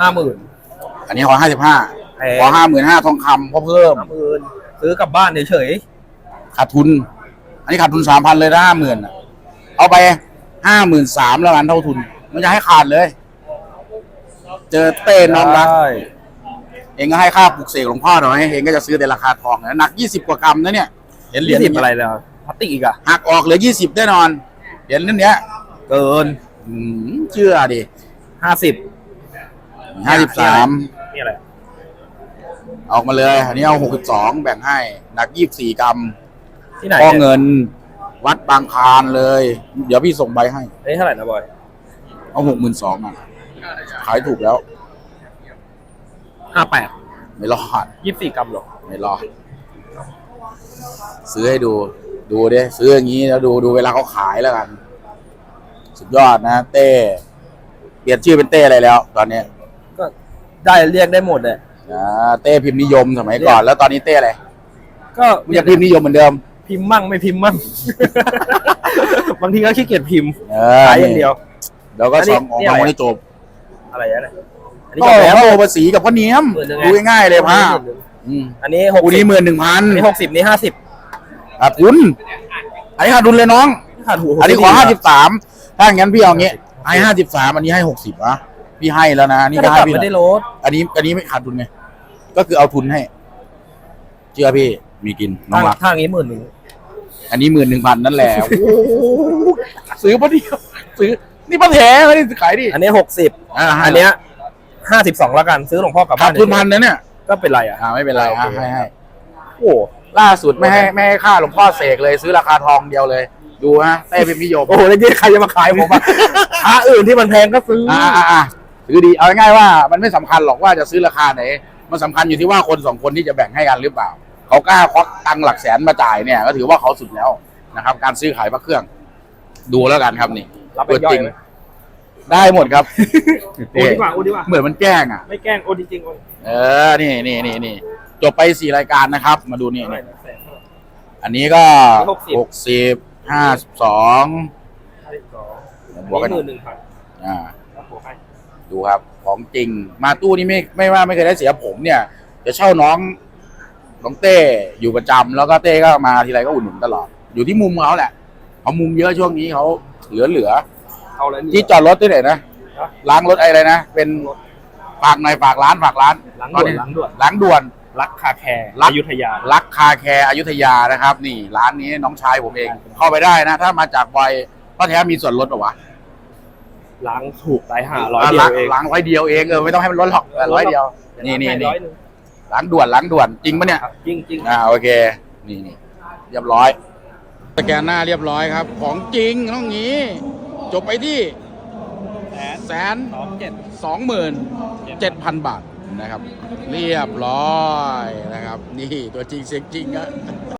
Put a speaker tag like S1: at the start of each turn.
S1: ห้าหมื่น
S2: อันนี้ขอห้าสิบห้า
S1: แพง
S2: ขอห้าหมื่นห้าทองคำเพราะเพิ่ม
S1: ห้าหมื่นซื้อกลับบ้านเฉย
S2: ขาดทุน อันนี้ขาดทุนสามพันเลยนะห้าหมื่นเอาไปห้าหมื่นสามแล้วกันเท่าทุน มันจะให้ขาดเลย เจอเต้
S1: ๆ
S2: น้องรัก
S1: ได้
S2: เองก็ให้ค่าปลุกเสกหลวงพ่อหน่อยเองก็จะซื้อในราคาทองนะหนักยี่สิบกว่ากรัมนะเนี่ยเหรียญเหรี
S1: ยี่
S2: ยญ
S1: สิบอะไรแล้วพลาสติกอีกอะ
S2: หักออกเหลือยี่สิบแน่นอนเหรียญเล่มเนี้ย
S1: เกิน
S2: อืมเชื่อดิ
S1: ห้าสิบ
S2: ห้าสิบสาม
S1: นี่อะไร
S2: ออกมาเลย อันนี้เอาหกสิบสองแบ่งให้ หนักยี่สิบสี่กรัม
S1: ที่ไหน
S2: พ่อ
S1: เนี่ย
S2: เงิน วัดบางคลานเลย เดี๋ยวพี่ส่งใบให้
S1: อันนี้เท่าไหร่นะบอย
S2: เอาหกหมื่นสองอะ ขายถูกแล้ว
S1: ห้าแปด
S2: ไม่รอด
S1: ยี่สิบสี่กรัมหรอ
S2: ไม่รอดซื้อให้ดู ดูดิซื้ออย่างนี้แล้วดูดูเวลาเขาขายแล้วกัน สุดยอดนะ เต้ เปลี่ยนชื่อเป็นเต้อะไรแล้ว ตอนนี้
S1: ก็ ได้เรียกได้หมดเลย
S2: อ่าเต้พิมพ์นิยมสมัยก่อน แล้วตอนนี้เต้อะไร
S1: ก็
S2: มันจะพิมพ์นิยมเหมือนเดิม
S1: พิมพ์มั่งไม่พิมพ์มั่ง บางทีก็ขี้เกียจพิมพ์
S2: เออ
S1: ขายอย่างเดียว
S2: เดี๋ยวก็
S1: อันนี้
S2: สองออก
S1: นี่
S2: มา
S1: อะไร
S2: วันนี้จบ
S1: อะไรอะเนี่ยอันนี้
S2: ก็
S1: จบแล้ว
S2: โลภาษีกับพ่อเนียม
S1: หมื่นหนึ่งไง
S2: ดูง่ายๆเลยพ่ะ
S1: หมื่นหนึ่ง
S2: อืม
S1: อันนี้หก
S2: กู
S1: สิ
S2: นี้
S1: บ
S2: หมื่นหนึ่งพัน
S1: อันนี้หกสิบนี่ห้าสิบ
S2: ขาดทุน อันนี้ขาดทุนเลยน้อง
S1: ขาดหู
S2: อันนี้ขอห้าสิบสามถ้าอย่างนั้นพี่เอางี้ให้ห้าสิบสามอันนี้ให้หกสิบอะ พี่ให้แล้วนะนี่
S1: ก็
S2: ก็
S1: ได้ก
S2: ให้
S1: ลับ
S2: พี่
S1: ไม่
S2: หน่
S1: ได้
S2: อย
S1: ลด
S2: อันนี้อันนี้ไม่ขาดทุนไงก็คือเอาทุนให้เชื่อพี่มีกินน้องรัก
S1: ทางนี้หมื่นหนึ่ง
S2: อันนี้หมื่นหนึ่งพันนั่นแหละโอ้โหซื้อปะเดียวซื้อนี่ปะแถไม่ได้ขายดิ
S1: อันนี้หกสิบ
S2: อ่าให้
S1: อันเนี้ยห้าสิบสองแล้วกันซื้อหลวงพ่อกลับ
S2: ขา
S1: บ้า
S2: ด
S1: น
S2: ทุนพันนะเนี่ย
S1: ก็เป็นไรอะ
S2: อ่าไม่เป็นไรอะให้ให้
S1: โอ้
S2: ล่าสุดไม่ให้ไม่ให้ค่าหลวงพ่อเสกเลย ซื้อราคาทองเดียวเลย ดูฮะเต้เป็นพิโยม
S1: โอ้โหแล้วนี่ใครจะมาขายผมอะ พระอื่นที่มันแพงก็ซื้ออ
S2: อ่าอ่าอ่า ซื้อดีเอาง่ายๆว่ามันไม่สำคัญหรอกว่าจะซื้อราคาไหน มันสำคัญอยู่ที่ว่าคนสองคนที่จะแบ่งให้กันหรือเปล่า เขากล้าควักตังค์หลักแสนมาจ่ายเนี่ยก็ถือว่าเขาสุดแล้วนะครับ การซื้อขายพระเครื่อง ดูแล้วกันครับนี่
S1: รับเป็นย่อยไหม
S2: ได้หมดครับ
S1: โอ้ดีกว่าโอ้ดีกว่า
S2: เหมือนมันแกล้งอะ
S1: ไม่แกล้งโอ้จริงๆโอ้
S2: เออ นี่นี่นี่นี่จบไปสี่รายการนะครับ มาดูนี่
S1: เท่าไหร่
S2: นี่
S1: นะแสนเท่าไหร่
S2: อันนี้ก็
S1: หกสิบ
S2: หกสิบห้าสิบสอง
S1: ห้าสิบสอง
S2: บวก
S1: อั
S2: กันน
S1: นี้หมื่นหนึ่งพัน
S2: อ่า
S1: ครับผมให้
S2: ดูครับของจริงมาตู้นี่ไม่ไม่ว่าไม่เคยได้เสียผมเนี่ยจะเช่าน้องน้องเต้อยู่ประจำแล้วก็เต้ก็มาทีไรก็อุดหนุนตลอด อยู่ที่มุมเขาแหละเขามุมเยอะช่วงนี้เขาเหลือเหลือ
S1: เอาแล้วนี่
S2: ที่จอดรถที่ไหนนะ
S1: ฮะ
S2: ล้างรถอะไรนะเป็นฝากหน่อยฝากร้านฝากร้าน
S1: หลัง
S2: ตอน
S1: ด่วน
S2: นี้
S1: หลังด่วน
S2: ล้างด่วน
S1: รักคาแคร์
S2: รัก
S1: อยุธยา
S2: รักคาแคร์อยุธยานะครับ นี่ร้านนี้น้องชายผมเอง เข้าไปได้นะ ถ้ามาจากวัยก็แท้มีส่วนลดปะวะ
S1: ล้างถูกไรห้าร้อยเดียวเอง
S2: ล้างร้อยเดียวเองเออไม่ต้องให้มันลดหรอกร้อยเดียว นี่นี่นี่
S1: ร้อยหง
S2: ล้างด่วนล้างด่วนจริงปะเนี่ย
S1: ครับจริงจริง
S2: อ่าโอเค นี่นี่เรียบร้อยสแกนหน้าเรียบร้อยครับ ของจริงต้องงี้ จบไปที่
S1: แสน
S2: แสน
S1: สองเจ็ด
S2: สองหมื่นเจ็ดพันบาทนะครับ เรียบร้อยนะครับ นี่ตัวจริงเสียงจริงอะ